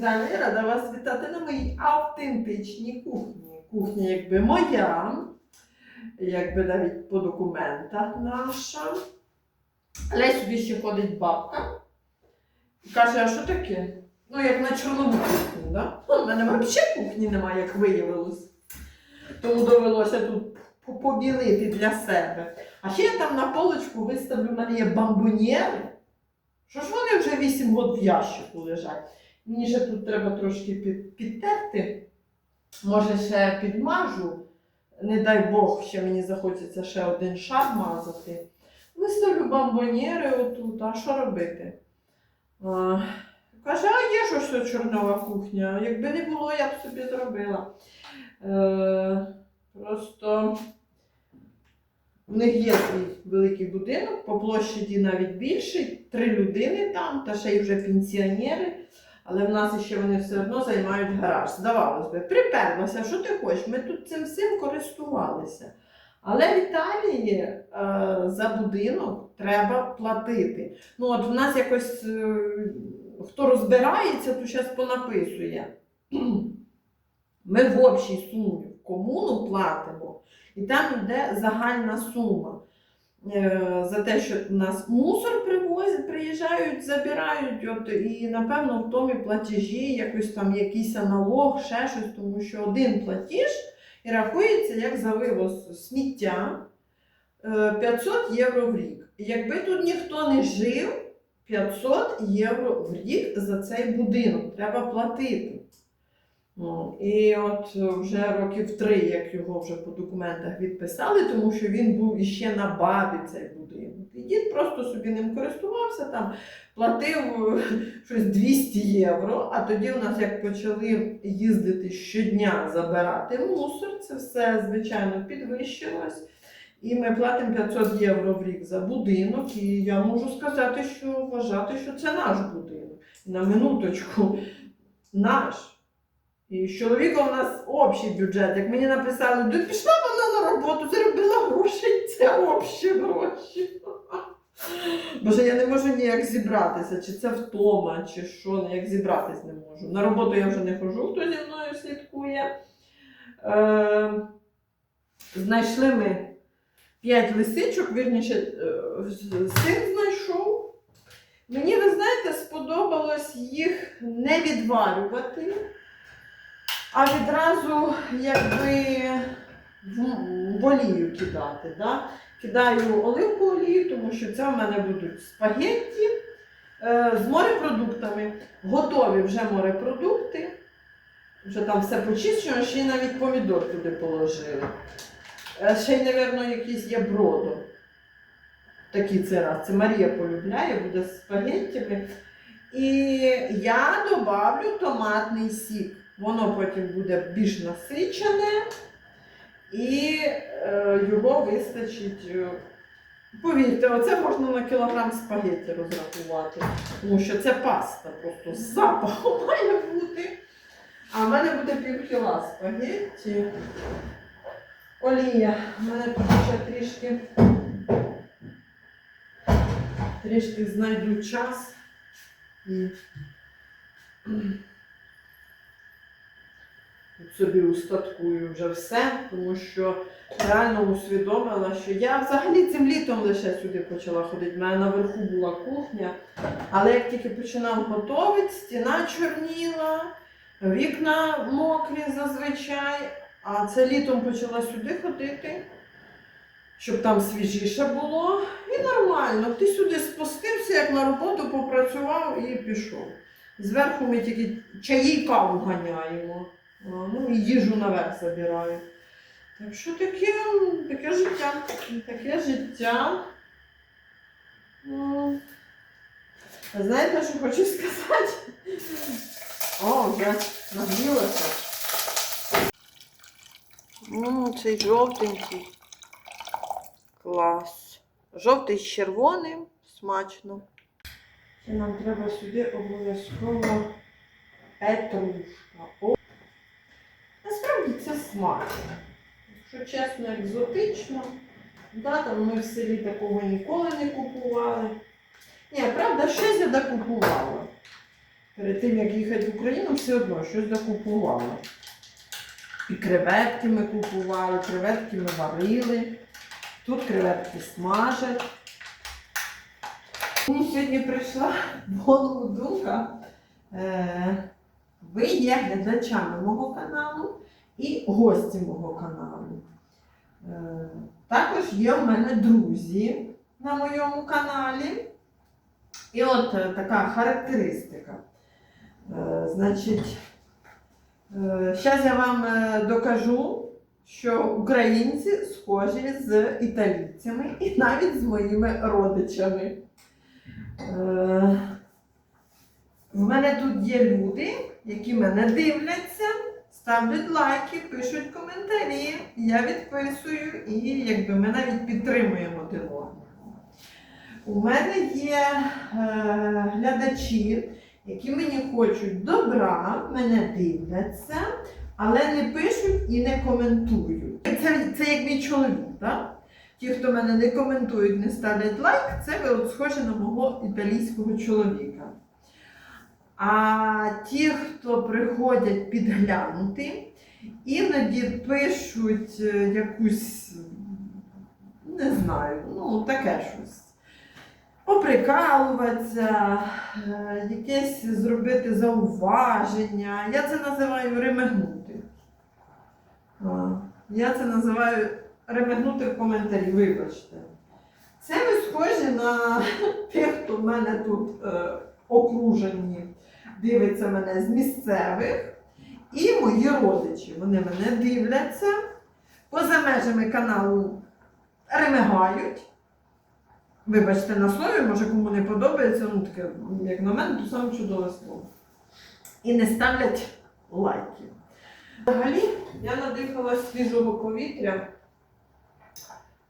Далі рада вас вітати на моїй автентичній кухні. Кухня якби моя, якби навіть по документах наша. Але сюди ще ходить бабка і каже, а що таке? Ну, як на чорнову кухню, да? У мене взагалі кухні немає, як виявилось. Тому довелося тут побілити для себе. А ще я там на полочку виставлю, в мене є бамбоньєри. Що ж вони вже 8 років в ящику лежать? Мені ще тут треба трошки під, підтерти. Може, ще підмажу. Не дай Бог, ще мені захочеться ще один шар мазати. Виставлю бамбоньєри отут, а що робити? А, каже, а є ж ось чорнова кухня. Якби не було, я б собі зробила. Е, просто в них є свій великий будинок, по площаді навіть більший, три людини там, та ще й вже пенсіонери. Але в нас ще вони все одно займають гараж. Здавалось би, приперлося, що ти хочеш, ми тут цим всім користувалися. Але в Італії е, за будинок треба платити. Ну от в нас якось е, хто розбирається, то зараз понаписує. Ми в общій сумі комуну платимо, і там йде загальна сума. Е, За те, що нас мусор привозять, приїжджають, забирають, от, і напевно в тому платежі якось там якийсь налог, ще щось, тому що один платіж і рахується як за вивоз сміття е, 500 євро в рік. Якби тут ніхто не жив, 500 євро в рік за цей будинок треба платити. І от вже років три, як його вже по документах відписали, тому що він був іще на бабі цей будинок. І дід просто собі ним користувався, там платив е, щось 200 євро. А тоді у нас як почали їздити щодня забирати мусор, це все звичайно підвищилось. І ми платимо 500 євро в рік за будинок. І я можу сказати, що вважати, що це наш будинок. На минуточку наш. І з чоловіком у нас общий бюджет. Як мені написали, «Да пішла вона на роботу, заробила гроші, це общі гроші. Боже, я не можу ніяк зібратися, чи це втома, чи що, ніяк зібратись не можу. На роботу я вже не хожу, хто зі мною слідкує. Е, знайшли ми п'ять лисичок, вірніше, е, син знайшов. Мені, ви знаєте, сподобалось їх не відварювати а відразу якби олію кидати. Да? Кидаю оливку олію, тому що це в мене будуть спагетті е, з морепродуктами. Готові вже морепродукти. Вже там все почищено, ще й навіть помідор туди положили. Е, Ще й, мабуть, якийсь є бродо. Такий це раз. Це Марія полюбляє, буде з спагеттями. І я добавлю томатний сік. Воно потім буде більш насичене і е, його вистачить. е, Повірте, оце можна на кілограм спагетті розрахувати, тому що це паста просто з запахом має бути. А в мене буде пів кіла спагетті. Олія. У мене тут ще трішки, трішки знайду час. І собі устаткую вже все, тому що реально усвідомила, що я взагалі цим літом лише сюди почала ходити. У мене наверху була кухня, але як тільки починав готувати, стіна чорніла, вікна мокрі зазвичай, а це літом почала сюди ходити, щоб там свіжіше було. І нормально. Ти сюди спустився, як на роботу попрацював і пішов. Зверху ми тільки чаї каву ганяємо. А, Ну і їжу наверх забираю. Так що таке, таке життя. Таке життя. Ну, знаєте, що хочу сказати? О, вже нагрілося. Ну, цей жовтенький. Клас. Жовтий з червоним, смачно. Ще нам треба сюди обов'язково петрушка. Насправді це смачно. Якщо чесно, екзотично. Да, там ми в селі такого ніколи не купували. Ні, правда, щось я докупувала. перед тим, як їхати в Україну, все одно щось докупувала. І креветки ми купували, креветки ми варили. Тут креветки смажать. Сьогодні прийшла в голову думка. Е, ви є глядачами мого каналу і гості мого каналу. Е, також є в мене друзі на моєму каналі. І от е, така характеристика. Е, значить, зараз я вам докажу, що українці схожі з італійцями і навіть з моїми родичами. В мене тут є люди, які мене дивляться, ставлять лайки, пишуть коментарі. Я відписую і якби ми навіть підтримуємо одного. У мене є е, глядачі, які мені хочуть добра, мене дивляться, але не пишуть і не коментують. Це, це як мій чоловік, так? Ті, хто мене не коментують, не ставлять лайк, це ви от схожі на мого італійського чоловіка. А ті, хто приходять підглянути, іноді пишуть е, якусь, не знаю, ну таке щось. Поприкалуватися, е, якесь зробити зауваження. Я це називаю ремигнути. Я це називаю ремигнути в коментарі, вибачте. Це ви схожі на тих, хто в мене тут е, окружені, дивиться мене з місцевих, і мої родичі. Вони мене дивляться, поза межами каналу ремигають. Вибачте на слові, може кому не подобається, ну таке, як на мене, то саме чудове слово. І не ставлять лайки. Взагалі, я надихалась свіжого повітря,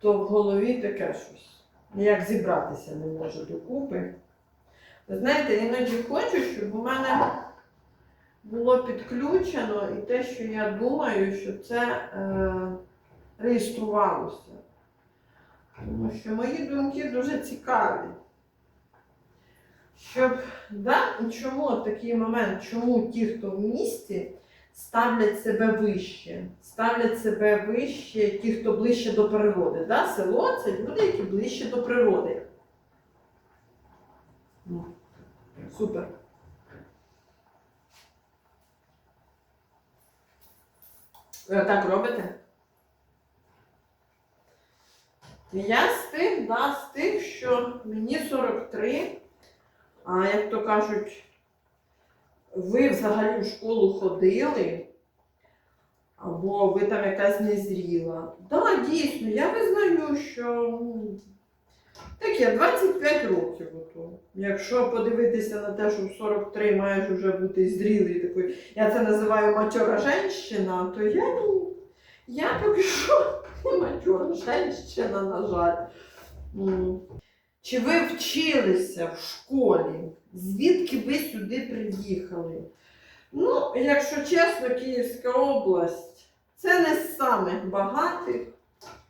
то в голові таке щось. Ніяк зібратися не можу докупи. Знаєте, іноді хочу, щоб у мене було підключено і те, що я думаю, що це е, реєструвалося. Тому що мої думки дуже цікаві. Щоб, да, чому такий момент, чому ті, хто в місті, ставлять себе вище, ставлять себе вище, ті, хто ближче до природи. Да? Село це люди, які ближче до природи. Ну, Супер. Так робите? Я з тих, да, з тих, що мені 43, а як то кажуть, ви взагалі в школу ходили, або ви там якась незріла. Так, да, дійсно, я визнаю, що ну, таке 25 років. Ото. Якщо подивитися на те, що в 43 маєш вже бути зрілий такий, я це називаю матьора женщина, то я, ну, я поки що не матьора женщина, на жаль. Чи ви вчилися в школі? Звідки ви сюди приїхали? Ну, якщо чесно, Київська область це не з самих багатих,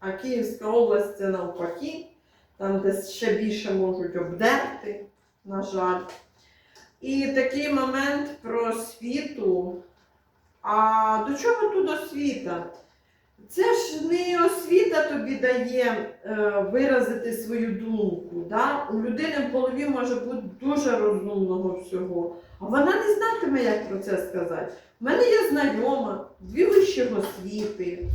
а Київська область це навпаки, там, де ще більше можуть обдерти, на жаль. І такий момент про освіту. А до чого тут освіта? Це ж не освіта тобі дає е, виразити свою думку. Да? У людини в голові може бути дуже розумного всього, а вона не знатиме, як про це сказати. У мене є знайома, дві вищі освіти,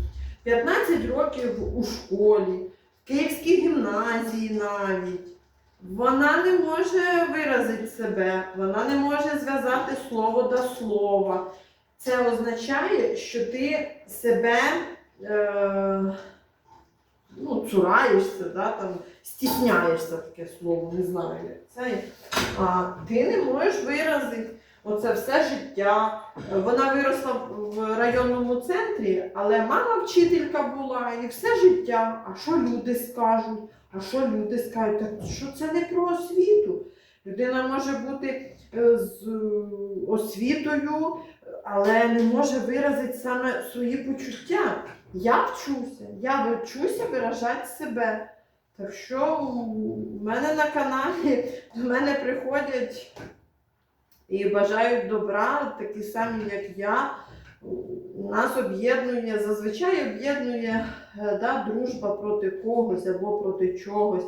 15 років у школі, Київській гімназії навіть. Вона не може виразити себе, вона не може зв'язати слово до слова. Це означає, що ти себе е, ну, цураєшся, да, там, стісняєшся таке слово, не знаю, це. А ти не можеш виразити оце все життя. Вона виросла в районному центрі, але мама вчителька була і все життя. А що люди скажуть? А що люди скажуть? Так що це не про освіту? Людина може бути е, з е, освітою, але не може виразити саме свої почуття. Я вчуся, я вчуся виражати себе. Так що у мене на каналі до мене приходять і бажають добра, такі самі, як я. Нас об'єднує, зазвичай об'єднує е, да, дружба проти когось або проти чогось,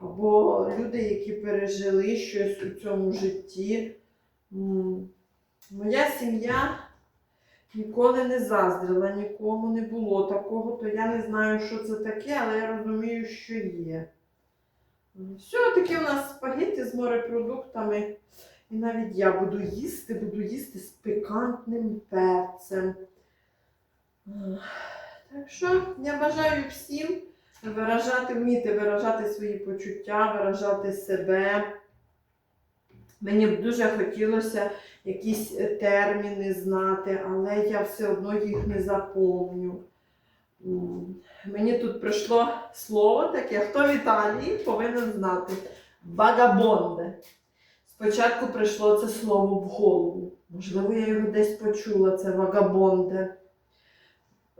або люди, які пережили щось у цьому житті. Моя сім'я ніколи не заздрила, нікому не було такого, то я не знаю, що це таке, але я розумію, що є. Все, таке у нас спагетті з морепродуктами. І навіть я буду їсти, буду їсти з пикантним перцем. Так що я бажаю всім виражати, вміти виражати свої почуття, виражати себе. Мені б дуже хотілося якісь терміни знати, але я все одно їх не запомню. М, Мені тут прийшло слово таке, хто в Італії повинен знати. Вагабонде. Спочатку прийшло це слово в голову. Можливо, я його десь почула, це вагабонде.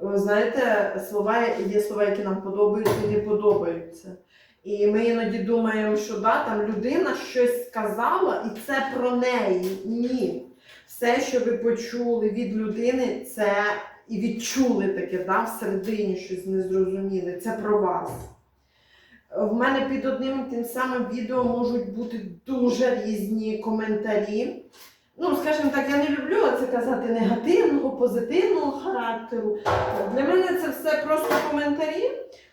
Знаєте, слова, є слова, які нам подобаються і не подобаються. І ми іноді думаємо, що да, там людина щось сказала, і це про неї. Ні. Все, що ви почули від людини, це і відчули таке, да, всередині щось незрозуміле. Це про вас. В мене під одним тим самим відео можуть бути дуже різні коментарі. Ну, скажімо так, я не люблю це казати негативного, позитивного характеру. Для мене це все просто коментарі,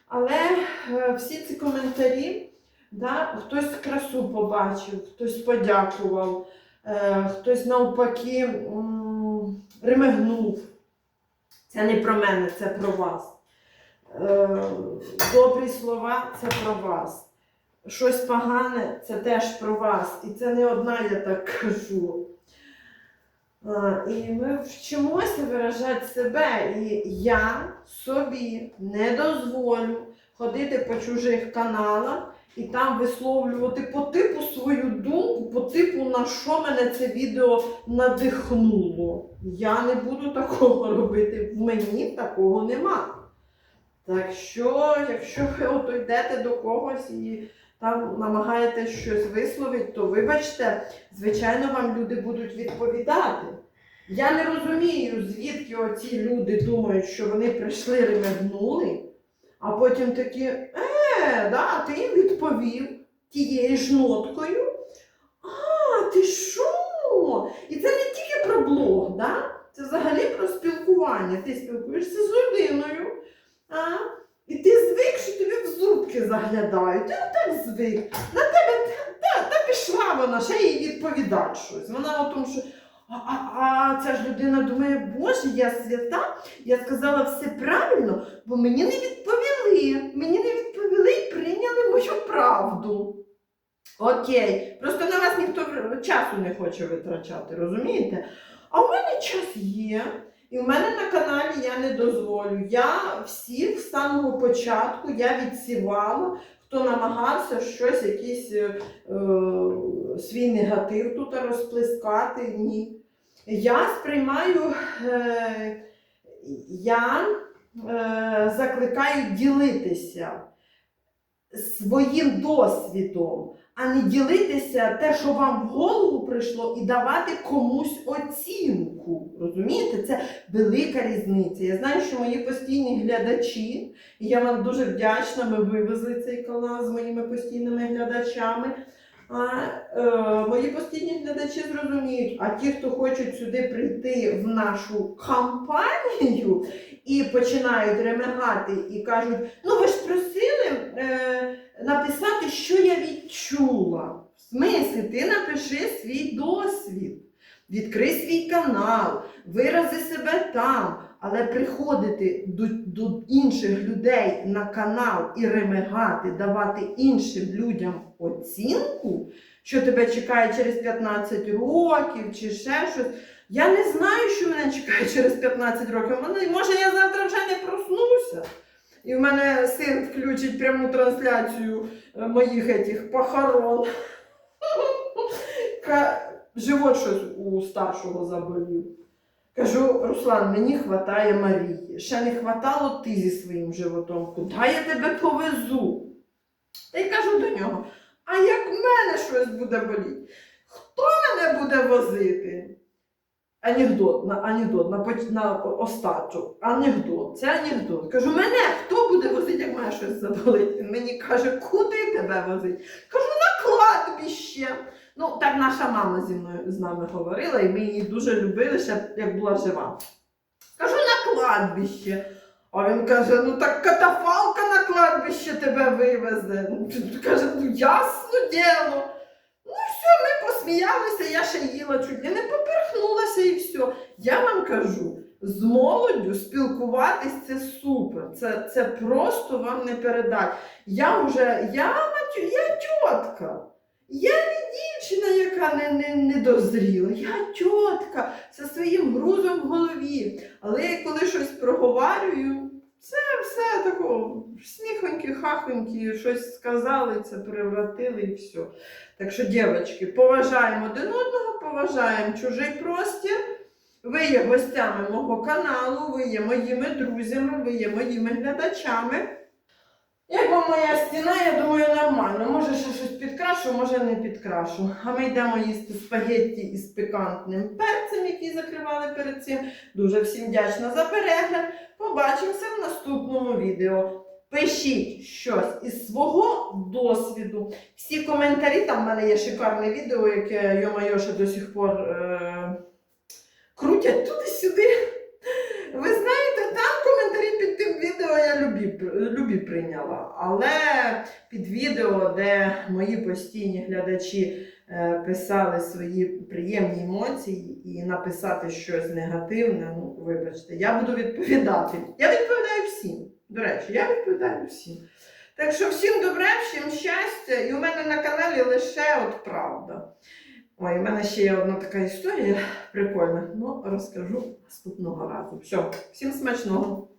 але е, всі ці коментарі, да, хтось красу побачив, хтось подякував, е, хтось навпаки ремигнув. Це не про мене, це про вас. Е, Добрі слова це про вас. Щось погане це теж про вас. І це не одна, я так кажу. І ми вчимося виражати себе. І я собі не дозволю ходити по чужих каналах і там висловлювати по типу свою думку, по типу, на що мене це відео надихнуло. Я не буду такого робити. В мені такого нема. Так що, якщо ви ото йдете до когось і там намагаєтесь щось висловити, то вибачте, звичайно, вам люди будуть відповідати. Я не розумію, звідки оці люди думають, що вони прийшли ремегнули, а потім такі, е, да, ти їм відповів тією ж ноткою. А, ти що? І це не тільки про блог, да? це взагалі про спілкування. Ти спілкуєшся з людиною, а? і ти звик, що тобі зубки заглядають. Ти отак звик. На тебе та, та пішла вона, ще їй відповідати щось. Вона о тому, що а, а, а ця ж людина думає, Боже, я свята, я сказала все правильно, бо мені не відповіли. Мені не відповіли і прийняли мою правду. Окей, просто на вас ніхто часу не хоче витрачати, розумієте? А в мене час є, і в мене на каналі я не дозволю. Я всіх з самого початку я відсівала, хто намагався щось, якийсь е, е, свій негатив тут розплескати. Ні. Я сприймаю, е, я е, закликаю ділитися своїм досвідом, а не ділитися те, що вам в голову прийшло, і давати комусь оцінку. Розумієте? Це велика різниця. Я знаю, що мої постійні глядачі, і я вам дуже вдячна, ми вивезли цей канал з моїми постійними глядачами. А, е, мої постійні глядачі зрозуміють, а ті, хто хочуть сюди прийти в нашу кампанію і починають ремагати і кажуть, ну ви ж просили е, написати, що я відчула. В смислі, ти напиши свій досвід, відкрий свій канал, вирази себе там. Але приходити до, до інших людей на канал і ремигати, давати іншим людям оцінку, що тебе чекає через 15 років чи ще щось. Я не знаю, що мене чекає через 15 років. Може, я завтра вже не проснуся. І в мене син включить пряму трансляцію е, моїх етих похорон. Живот щось у старшого заболів. Кажу, Руслан, мені хватає Марії. Ще не хватало ти зі своїм животом. Куди я тебе повезу? Та й кажу до нього: а як в мене щось буде боліти? хто мене буде возити? Анекдот, на, анекдот, на, на остачу. Анекдот, це анекдот. Кажу, мене хто буде возити, як мене щось заболить? Він мені каже, куди тебе возить? Кажу, на кладбище. Ну, так наша мама зі мною з нами говорила, і ми її дуже любили, ще як була жива. Кажу, на кладбище. А він каже: ну так катафалка на кладбище тебе вивезе. Ну, Каже, ну ясно діло. Ну все, ми посміялися, я ще їла чуть ли не поперхнулася і все. Я вам кажу, з молоддю спілкуватись це супер. Це, це просто вам не передать. Я вже, я, я тітка. Я не дівчина, яка не, не, не дозріла. Я тітка зі своїм грузом в голові. Але я коли щось проговорюю, це все тако сміхонькі, хахонькі, щось сказали, це превратили і все. Так що, дівчатки, поважаємо один одного, поважаємо чужий простір. Ви є гостями мого каналу, ви є моїми друзями, ви є моїми глядачами. Як вам моя стіна, я думаю, нормально. Може, ще щось підкрашу, може не підкрашу. А ми йдемо їсти спагетті із пікантним перцем, який закривали перед цим. Дуже всім вдячна за перегляд. Побачимося в наступному відео. Пишіть щось із свого досвіду. Всі коментарі, там в мене є шикарне відео, яке йо-майо ще до сих пор е- крутять туди-сюди. Ви знаєте, там коментарі під тим відео я любі, прийняла. Але під відео, де мої постійні глядачі е, писали свої приємні емоції і написати щось негативне, ну вибачте, я буду відповідати. Я відповідаю всім. До речі, я відповідаю всім. Так що всім добра, всім щастя, і у мене на каналі лише от правда. Ой, у мене ще є одна така історія прикольна, ну розкажу наступного разу. Все, всім смачного!